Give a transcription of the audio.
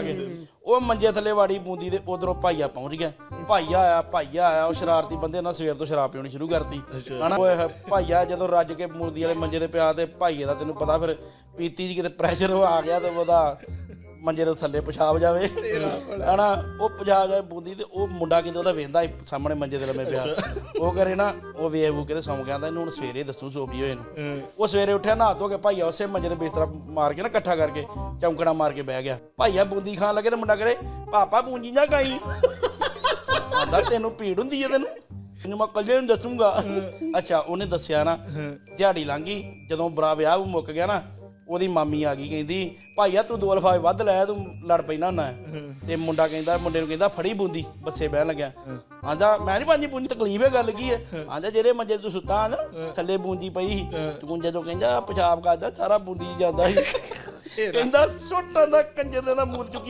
ਲਾ ਕੇ। ਉਹ ਮੰਜੇ ਥੱਲੇ ਵਾੜੀ ਬੂੰਦੀ ਦੇ ਉਧਰੋਂ ਭਾਈਆ ਪਹੁੰਚ ਗਿਆ। ਭਾਈਆ ਆਇਆ ਭਾਈਆ ਆਇਆ ਉਹ ਸ਼ਰਾਰਤੀ ਬੰਦੇ ਨਾਲ ਸਵੇਰ ਤੋਂ ਸ਼ਰਾਬ ਪੀਣੀ ਸ਼ੁਰੂ ਕਰਤੀ। ਹਨਾ? ਹੋਏ, ਭਾਈਆ ਜਦੋਂ ਰੱਜ ਕੇ ਬੂੰਦੀ ਵਾਲੇ ਮੰਜੇ ਤੇ ਪਿਆ ਤੇ ਭਾਈਏ ਦਾ ਤੈਨੂੰ ਪਤਾ ਫਿਰ ਪੀਤੀ ਜੀ ਕਿਤੇ ਪ੍ਰੈਸ਼ਰ ਆ ਗਿਆ ਤੇ ਉਹਦਾ ਮੰਜੇ ਦੇ ਥੱਲੇ ਪਿਸ਼ਾਬ ਜਾਵੇ। ਹਨਾ ਉਹ ਪਿਸ਼ਾਬ ਜਾਵੇ ਬੂੰਦੀ ਤੇ ਉਹ ਮੁੰਡਾ ਕਿਤੇ ਉਹਦਾ ਵੇਂਦਾ ਸਾਹਮਣੇ ਮੰਜੇ ਤੇ ਲੰਮੇ ਪਿਆ। ਉਹ ਕਰੇ ਨਾ ਉਹ ਵੇਖ ਵੂ ਕੇ ਤੇ ਸੌਂ ਗਿਆ ਤਾਂ ਇਹਨੂੰ ਹੁਣ ਸਵੇਰੇ ਦੱਸੂ ਸੋਪੀ ਹੋਏ ਨੂੰ ਉਹ ਸਵੇਰੇ ਉੱਠਿਆ ਨਹਾ ਧੋ ਕੇ ਭਾਈਆ ਉਸੇ ਮੰਜੇ ਤੇ ਬਿਸਤਰਾ ਮਾਰ ਕੇ ਨਾ ਇਕੱਠਾ ਕਰਕੇ ਚੌਂਕੜਾ ਮਾਰ ਕੇ ਬਹਿ ਗਿਆ। ਭਾਈਆ ਬੂੰਦੀ ਖਾਣ ਲੱਗੇ ਤੇ ਮੁੰਡਾ ਕਰੇ ਪਾਪਾ ਬੂੰਜੀ ਨਾ ਖਾਈ। ਆਂਦਾ ਤੈਨੂੰ ਭੀੜ ਹੁੰਦੀ ਹੈ ਤੈਨੂੰ? ਇਹਨੂੰ ਮੈਂ ਕੱਲੇ ਨੂੰ ਦੱਸੂਗਾ। ਅੱਛਾ ਉਹਨੇ ਦੱਸਿਆ ਨਾ ਦਿਹਾੜੀ ਲੰਘੀ ਜਦੋਂ ਬਰਾ ਵਿਆਹ ਉਹ ਮੁੱਕ ਗਿਆ ਨਾ ਉਹਦੀ ਮਾਮੀ ਆ ਗਈ ਕਹਿੰਦੀ ਭਾਈਆ ਤੂੰ ਦੋ ਲਫਾਫੇ ਵੱਧ ਲੈ ਤੂੰ ਲੜ ਪੈਣਾ ਹੁੰਦਾ ਤੇ ਮੁੰਡਾ ਕਹਿੰਦਾ ਮੁੰਡੇ ਨੂੰ ਕਹਿੰਦਾ ਫੜੀ ਬੂੰਦੀ। ਬੱਸੇ ਬਹਿਣ ਲੱਗਿਆ। ਆਂਦਾ ਮੈਂ ਨਹੀਂ ਪਾਣੀ ਬੂੰਦੀ ਤਕਲੀਫ ਹੈ ਗੱਲ ਕੀ ਹੈ? ਆਂਦਾ ਜਿਹੜੇ ਮੰਜੇ ਤੇ ਸੁੱਤਾ ਨਾ ਥੱਲੇ ਬੂੰਦੀ ਪਈ ਸੀ। ਤੂੰ ਜਦੋਂ ਕਹਿੰਦਾ ਪਿਸ਼ਾਬ ਕਰਦਾ ਸਾਰਾ ਬੂੰਦੀ ਜਾਂਦਾ ਸੀ। ਕਹਿੰਦਾ ਸੁੱਟਾਂ ਦਾ ਕੰਜਰ ਦੇ ਮੂਤ ਚੁੱਕੀ